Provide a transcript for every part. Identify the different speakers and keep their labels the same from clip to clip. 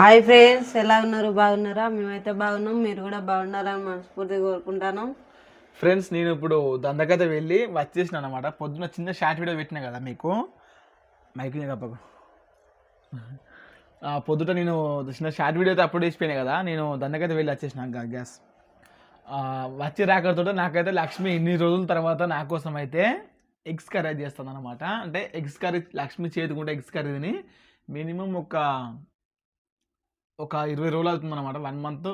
Speaker 1: Hi friends ఎలా ఉన్నారు? బాగున్నారా? మేమైతే బాగున్నాం. మీరు కూడా బాగున్నారని మనస్ఫూర్తిగా కోరుకుంటాను.
Speaker 2: ఫ్రెండ్స్ నేను ఇప్పుడు దందకైతే వెళ్ళి వచ్చేసిన అనమాట పొద్దున చిన్న షార్ట్ వీడియో పెట్టినా కదా మీకు? మైక్ కప్పకు. పొద్దుట నేను చిన్న షార్ట్ వీడియో అయితే అప్లోడ్ చేసిపోయినా కదా నేను దందకైతే వెళ్ళి వచ్చేసిన గ్యాస్ వచ్చి రాకతో నాకైతే లక్ష్మి ఇన్ని రోజుల తర్వాత నా కోసం అయితే ఎగ్స్ కర్రీ చేస్తాను అనమాట అంటే ఎగ్స్ కర్రీ లక్ష్మి చేతుకుంటే ఎగ్స్ కర్రీ మినిమం ఒక ఒక ఇరవై రోజులు అవుతుంది అనమాట వన్ మంత్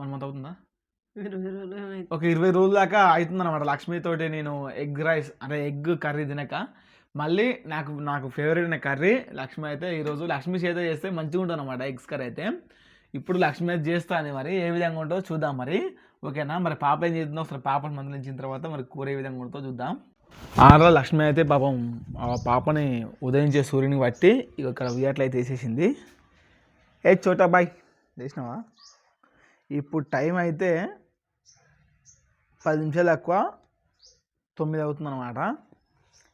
Speaker 2: వన్ మంత్ అవుతుందా. ఒక ఇరవై రోజుల దాకా అవుతుంది అనమాట లక్ష్మితోటి నేను ఎగ్ రైస్ అంటే ఎగ్ కర్రీ తినక. మళ్ళీ నాకు నాకు ఫేవరెట్ అయిన కర్రీ లక్ష్మి అయితే ఈరోజు లక్ష్మి చేత చేస్తే మంచిగా ఉంటుంది అనమాట ఎగ్స్ కర్రీ అయితే. ఇప్పుడు లక్ష్మి అయితే చేస్తా అని మరి. ఏ విధంగా ఉంటుందో చూద్దాం మరి. ఓకేనా? మరి పాప ఏం చేస్తుందో ఒకసారి పాపను మందలించిన తర్వాత మరి కూర ఏ విధంగా ఉంటుందో చూద్దాం. ఆడలో లక్ష్మి అయితే పాపం ఆ పాపని ఉదయించే సూర్యుని బట్టి ఇక ఇక్కడ ఉయ్యాట్లు అయితే వేసేసింది. ఏ చోటా బాయ్? చేసినావా ఇప్పుడు టైం అయితే పది నిమిషాలు ఎక్కువ తొమ్మిది అవుతుంది అనమాట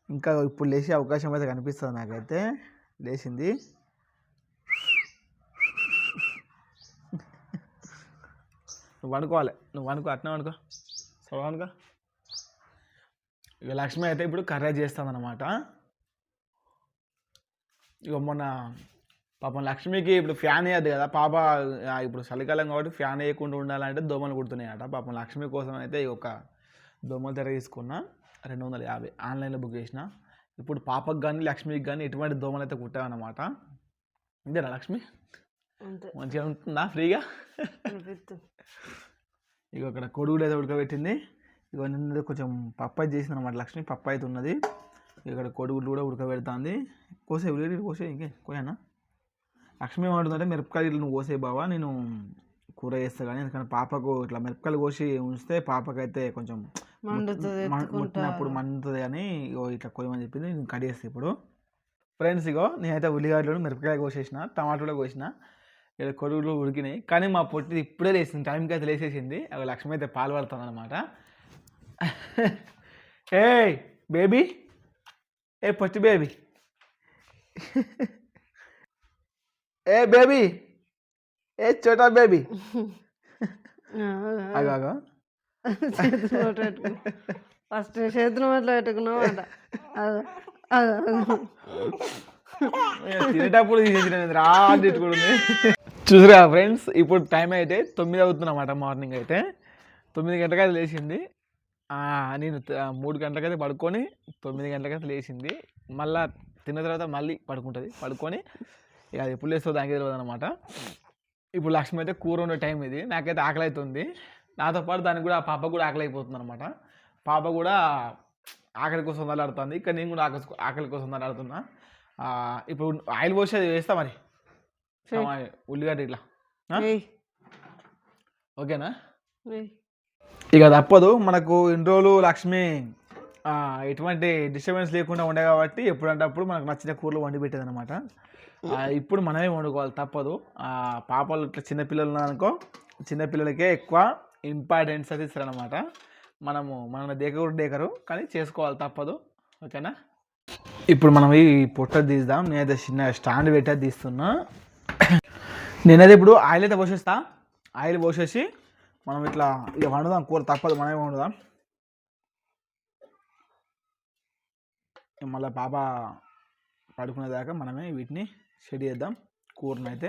Speaker 2: ఇంకా ఇప్పుడు లేచే అవకాశం అయితే కనిపిస్తుంది నాకైతే. లేచింది. నువ్వు అనుకోవాలి నువ్వు అనుకో అట్నా అనుకో సరే అనుకో ఇక లక్ష్మి అయితే ఇప్పుడు కర్రీ చేస్తుంది అనమాట ఇక మొన్న పాపం లక్ష్మికి ఇప్పుడు ఫ్యాన్ వేయద్దు కదా. పాప ఇప్పుడు చలికాలం కాబట్టి ఫ్యాన్ వేయకుండా ఉండాలంటే దోమలు కుడుతున్నాయట. పాపం లక్ష్మి కోసం అయితే ఒక దోమల తెర తీసుకున్నా రెండు వందల యాభై ఆన్లైన్లో బుక్ చేసిన. ఇప్పుడు పాపకు కానీ లక్ష్మికి కానీ ఎటువంటి దోమలు అయితే కుట్టామన్నమాట ఇంతేనా లక్ష్మి? మంచిగా ఉంటుందా? ఫ్రీగా. ఇక అక్కడ కొడుగులు అయితే ఉడకబెట్టింది. ఇక నిన్న కొంచెం పప్పాయి చేసింది అనమాట లక్ష్మి. పప్పాయి అయితే ఉన్నది ఇక్కడ కొడుగులు కూడా ఉడకబెడుతుంది. కోసే ఉల్లిగడ్డ కోసే ఇంకే? కోయనా? లక్ష్మి ఏమంటుందంటే మిరపకాయలు నువ్వు కోసే బావా నేను కూర చేస్తా కానీ ఎందుకంటే పాపకు ఇట్లా మిరపకాయలు కోసి ఉంచితే పాపకైతే కొంచెం
Speaker 1: మండుతుంది
Speaker 2: ముట్టినప్పుడు మండుతుంది అని ఇట్లా కొయ్యమని చెప్పింది. నేను కట్ చేస్తాను ఇప్పుడు. ఫ్రెండ్స్ ఇగో నేనైతే ఉల్లిగడ్డలు మిరపకాయ కోసేసిన టమాటో కూడా కోసిన ఇక్కడ కొడుగులు ఉడికినాయి. కానీ మా పొట్టి ఇప్పుడే లేచింది టైంకి అయితే లేచేసింది. అవి లక్ష్మి అయితే పాలు పడుతుంది అనమాట ఏ బేబీ. ఏ పొట్టి బేబీ. ఏ బేబీ? ఏ చోటా బేబీ?
Speaker 1: ఆ,
Speaker 2: అగో అగో
Speaker 1: చేతులు నోట్లో పెట్టుకున్నా ఫస్ట్ చేతులు నోట్లో పెట్టుకున్నావు అంట.
Speaker 2: తినేటప్పుడు చూసారా ఫ్రెండ్స్ ఇప్పుడు టైం అయితే తొమ్మిది అవుతుందన్నమాట మార్నింగ్ అయితే. తొమ్మిది గంటలకైతే లేచింది. నేను మూడు గంటలకైతే పడుకొని తొమ్మిది గంటలకైతే లేచింది. మళ్ళా తిన్న తర్వాత మళ్ళీ పడుకుంటుంది. పడుకొని ఇక అది ఎప్పుడు లేస్తుందో దానికి తెలియదు అనమాట ఇప్పుడు లక్ష్మి అయితే కూర ఉండే టైం ఇది. నాకైతే ఆకలి అవుతుంది నాతో పాటు దానికి కూడా పాప కూడా ఆకలి అయిపోతుంది అనమాట పాప కూడా ఆకలి కోసం వదలాడుతుంది ఇక్కడ నేను కూడా ఆకలి ఆకలి కోసం వదలాడుతున్నా ఆ, ఇప్పుడు ఆయిల్ పోసి అది వేస్తా మరి. ఉల్లిగడ్డ ఇట్లా. ఓకేనా. ఇక తప్పదు. మనకు ఇన్ని రోజులు లక్ష్మి ఎటువంటి డిస్టర్బెన్స్ లేకుండా ఉండే కాబట్టి ఎప్పుడంటే అప్పుడు మనకు నచ్చిన కూరలు వండి పెట్టేది అనమాట ఇప్పుడు మనమే వండుకోవాలి తప్పదు. ఆ, పాపలు ఇట్లా చిన్నపిల్లలు ఉన్నారనుకో చిన్నపిల్లలకే ఎక్కువ ఇంపార్టెన్స్ అయితే ఇస్తారనమాట మనము మన దేకరు డేకరు కానీ చేసుకోవాలి తప్పదు. ఓకేనా? ఇప్పుడు మనం ఈ పొట్ట తీద్దాం. నేనైతే చిన్న స్టాండ్ పెట్టే తీస్తున్నా. నేనైతే ఇప్పుడు ఆయిల్ అయితే పోసేస్తా. ఆయిల్ పోసేసి మనం ఇట్లా ఇక వండుదాం కూర తప్పదు మనమే వండుదాం. మళ్ళీ పాప పడుకునేదాకా మనమే వీటిని సెట్ చేద్దాం కూరను అయితే.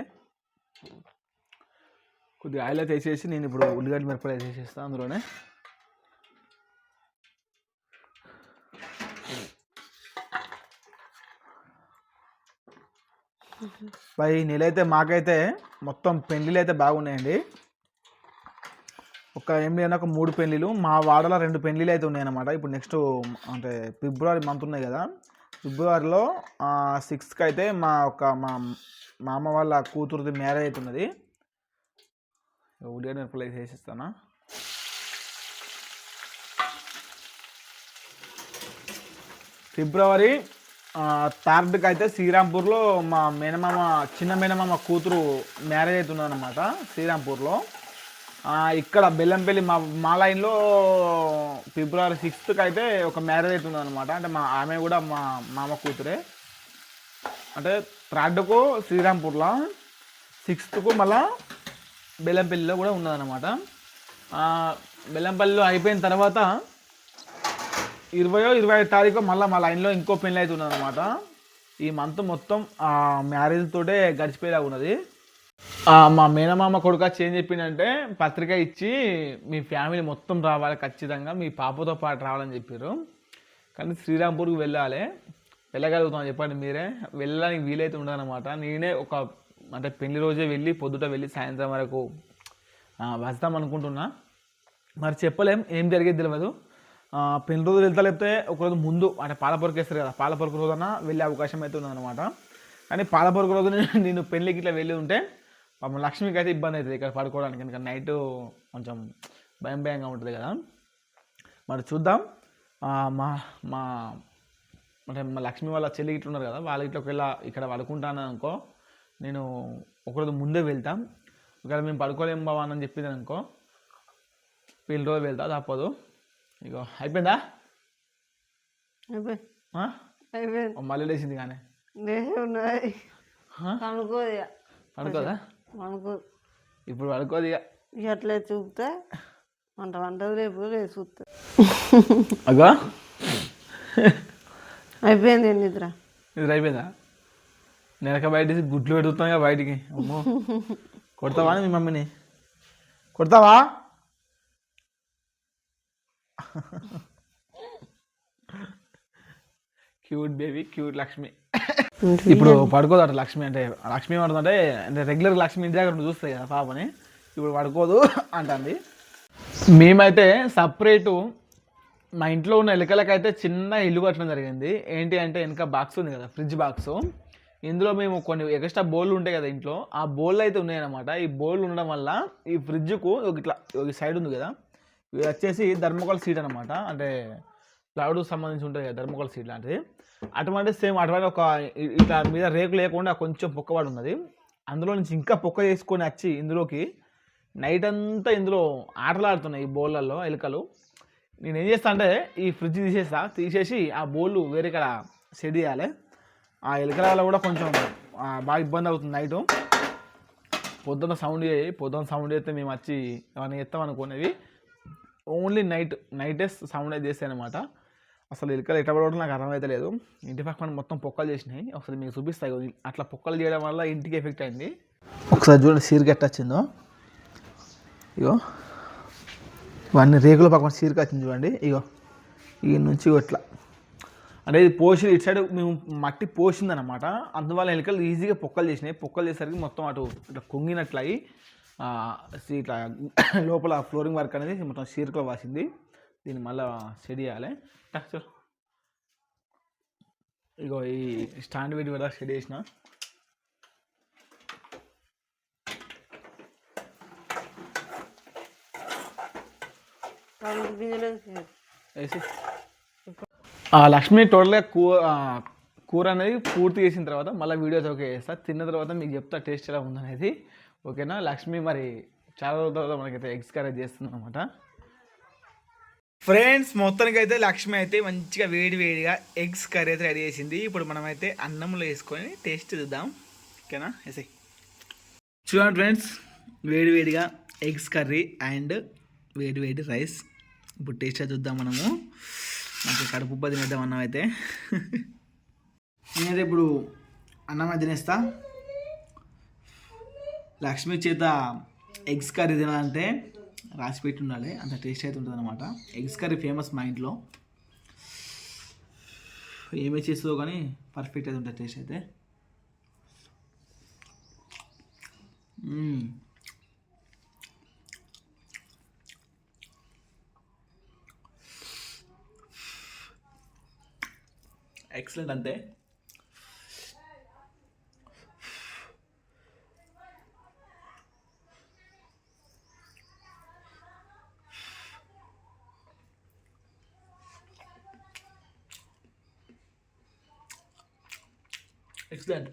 Speaker 2: కొద్దిగా ఆయిల్ అయితే వేసేసి నేను ఇప్పుడు ఉల్లిగడ్డ మిరపకాయ వేసేస్తాను అందులోనే. పై నెలైతే మాకైతే మొత్తం పెళ్ళిళ్ళు అయితే బాగున్నాయండి. ఒక ఏం లేదన్నా ఒక మూడు పెళ్ళిళ్ళు. మా వాడలో రెండు పెళ్ళిళ్ళు అయితే ఉన్నాయన్నమాట. ఇప్పుడు నెక్స్ట్ అంటే ఫిబ్రవరి మంత్ ఉన్నాయి కదా. ఫిబ్రవరిలో సిక్స్త్కి అయితే మా ఒక మా మా అమ్మ వాళ్ళ కూతురుది మ్యారేజ్ అవుతున్నది ఉడిగా మిరపలు చేసిస్తానా? ఫిబ్రవరి థర్డ్కి అయితే శ్రీరాంపూర్లో మా మేనమామ చిన్న మేనమామ కూతురు మ్యారేజ్ అవుతుంది శ్రీరాంపూర్లో. ఇక్కడ బెల్లంపల్లి మా మా లైన్లో ఫిబ్రవరి సిక్స్త్కి అయితే ఒక మ్యారేజ్ అవుతుంది అనమాట అంటే మా ఆమె కూడా మా మామ కూతురే. అంటే థర్డ్కు శ్రీరాంపూర్లో సిక్స్త్కు మళ్ళా బెల్లంపల్లిలో కూడా ఉన్నదన్నమాట. బెల్లంపల్లిలో అయిపోయిన తర్వాత ఇరవయో ఇరవై ఐదు తారీఖు మళ్ళీ మా లైన్లో ఇంకో పెళ్ళి అయితే ఉన్నదన్నమాట ఈ మంత్ మొత్తం మ్యారేజ్ తోటే గడిచిపోయేలా ఉన్నది. మా మేనమామ కొడుకు వచ్చి ఏం పత్రిక ఇచ్చి మీ ఫ్యామిలీ మొత్తం రావాలి ఖచ్చితంగా మీ పాపతో పాటు రావాలని చెప్పారు కానీ శ్రీరాంపూర్కి వెళ్ళాలి. వెళ్ళగలుగుతాం చెప్పండి మీరే. వెళ్ళడానికి వీలైతే ఉండదన్నమాట. నేనే ఒక అంటే పెళ్ళి రోజే వెళ్ళి పొద్దుట వెళ్ళి సాయంత్రం వరకు వస్తాం అనుకుంటున్నా. మరి చెప్పలేం ఏం జరిగేది తెలియదు పెళ్ళి రోజు వెళ్తా లేకపోతే ఒకరోజు ముందు అంటే పాలపొరకు వేస్తారు కదా పాలపొరకు రోజున వెళ్ళే అవకాశం అయితే ఉందన్నమాట. కానీ పాలపొరకు రోజు నేను- నేను పెళ్ళికి ఇట్లా వెళ్ళి ఉంటే పాపం లక్ష్మికి అయితే ఇబ్బంది అవుతుంది ఇక్కడ పడుకోవడానికి. ఎందుకంటే నైట్ కొంచెం భయం భయంగా ఉంటుంది కదా. మరి చూద్దాం. మా మా అంటే మా లక్ష్మి వాళ్ళ చెల్లి ఇట్లా ఉన్నారు కదా వాళ్ళ ఇట్లా ఒకవేళ ఇక్కడ పడుకుంటాను అనుకో నేను ఒకరోజు ముందే వెళ్తాం. ఒకవేళ మేము పడుకోలేం బావా అని చెప్పింది అనుకో పెళ్ళి రోజు వెళ్తా తప్పదు. ఇగో అయిపోయిందా? మళ్ళీ లేచింది కానీ. పడుకోదా?
Speaker 1: పనుకోదు
Speaker 2: ఇప్పుడు పడుకోదు ఇక.
Speaker 1: అట్లే చూపితే వంట వంటది రేపు రేపు చూస్తే.
Speaker 2: అగా.
Speaker 1: అయిపోయింది నిద్ర?
Speaker 2: ఇది అయిపోయిందా? నెలక బయట గుడ్లు పెడుగుతాం బయటికి. అమ్మో. కొడతావా మీ మమ్మీని? కొడతావా? Cute baby cute Lakshmi. ఇప్పుడు పడుకోదు అట లక్ష్మి అంటే లక్ష్మి ఏమంటుందంటే అంటే రెగ్యులర్ లక్ష్మి ఇంటి దగ్గర చూస్తాయి కదా పాపని. ఇప్పుడు పడుకోదు అంటుంది. మేమైతే సపరేటు మా ఇంట్లో ఉన్న ఎలుకలకైతే చిన్న ఇల్లు కట్టడం జరిగింది. ఏంటి అంటే వెనక బాక్స్ ఉంది కదా ఫ్రిడ్జ్ బాక్స్ ఇందులో మేము కొన్ని ఎక్స్ట్రా బౌల్ ఉంటాయి కదా ఇంట్లో. ఆ బౌల్ అయితే ఉన్నాయన్నమాట. ఈ బౌల్ ఉండడం వల్ల ఈ ఫ్రిడ్జ్కు ఇట్లా ఒక సైడ్ ఉంది కదా ఇది వచ్చేసి ధర్మకోల్ సీట్ అనమాట అంటే క్లౌడ్ సంబంధించి ఉంటుంది కదా ధర్మకోల్ సీట్ లాంటిది. అటువంటి సేమ్ అటువంటి ఒక ఇట్లా మీద రేకు లేకుండా కొంచెం పొక్కవాడు ఉన్నది. అందులో నుంచి ఇంకా పొక్క చేసుకొని వచ్చి ఇందులోకి నైట్ అంతా ఇందులో ఆటలాడుతున్నాయి ఈ బౌళ్ళల్లో ఎలుకలు. నేను ఏం చేస్తా అంటే ఈ ఫ్రిడ్జ్ తీసేస్తా. తీసేసి ఆ బౌల్ వేరే ఇక్కడ సెట్ చేయాలి. ఆ ఎలుకల వల్ల కూడా కొంచెం బాగా ఇబ్బంది అవుతుంది నైటు. పొద్దున్న సౌండ్ చేయి పొద్దున్న సౌండ్ చేస్తే మేము వచ్చి ఏమైనా చేస్తాం అనుకునేవి ఓన్లీ నైట్ నైటే సౌండ్ అయితే చేస్తాయి అనమాట అసలు ఎలుకలు ఎట్లా పడవడం నాకు అర్థమైతే లేదు. ఇంటి పక్కన మొత్తం పొక్కలు చేసినాయి. ఒకసారి మీకు చూపిస్తాయి అట్లా పొక్కలు చేయడం వల్ల ఇంటికి ఎఫెక్ట్ అయింది. ఒకసారి చూడండి సీరికి ఎట్లా వచ్చిందో. ఇగో ఇవన్నీ రేకుల పక్కన సీరికి వచ్చింది చూడండి. ఇగో ఈ నుంచి ఇట్లా. అంటే ఇది పోసి ఇటు సైడ్ మేము మట్టి పోసిందనమాట అందువల్ల ఎలుకలు ఈజీగా పొక్కలు చేసినాయి. పొక్కలు చేసేసరికి మొత్తం అటు ఇట్లా కొంగినట్లు ఇట్లా లోపల ఫ్లోరింగ్ వర్క్ అనేది మొత్తం సీరికలో వాసింది. దీన్ని మళ్ళీ సెట్ చేయాలి. ఇగో ఈ స్టాండ్ వీటి కూడా సెట్ చేసిన. వేసి. ఆ లక్ష్మి టోటల్గా కూర కూర అనేది పూర్తి చేసిన తర్వాత మళ్ళీ వీడియోస్ ఓకే చేస్తా. తిన్న తర్వాత మీకు చెప్తా టేస్ట్ ఎలా ఉందనేది. ఓకేనా? లక్ష్మి మరి చాలా రోజుల తర్వాత మనకైతే ఎగ్స్ కర్రీ చేస్తుంది అనమాట ఫ్రెండ్స్ మొత్తానికి అయితే లక్ష్మి అయితే మంచిగా వేడి వేడిగా ఎగ్స్ కర్రీ అయితే రెడీ చేసింది. ఇప్పుడు మనం అయితే అన్నంలో వేసుకొని టేస్ట్ చూద్దాం. ఓకేనా? ఎసే చూడండి ఫ్రెండ్స్ వేడి వేడిగా ఎగ్స్ కర్రీ అండ్ వేడి వేడి రైస్. ఇప్పుడు టేస్ట్ చూద్దాం మనము. మంచి కడుపు తినేద్దాం అన్నం అయితే. నేనైతే ఇప్పుడు అన్నం అయితే తినేస్తా. లక్ష్మి చేత ఎగ్స్ కర్రీ తినాలంటే రాసి పెట్టి ఉండాలి అంత టేస్ట్ అయితే ఉంటుంది అనమాట ఎగ్స్ కర్రీ ఫేమస్ మా ఇంట్లో. ఏమే చేస్తుందో కానీ పర్ఫెక్ట్ అయితే ఉంటుంది టేస్ట్ అయితే. Hmm. ఎక్సలెంట్ అంతే ఎక్సలెంట్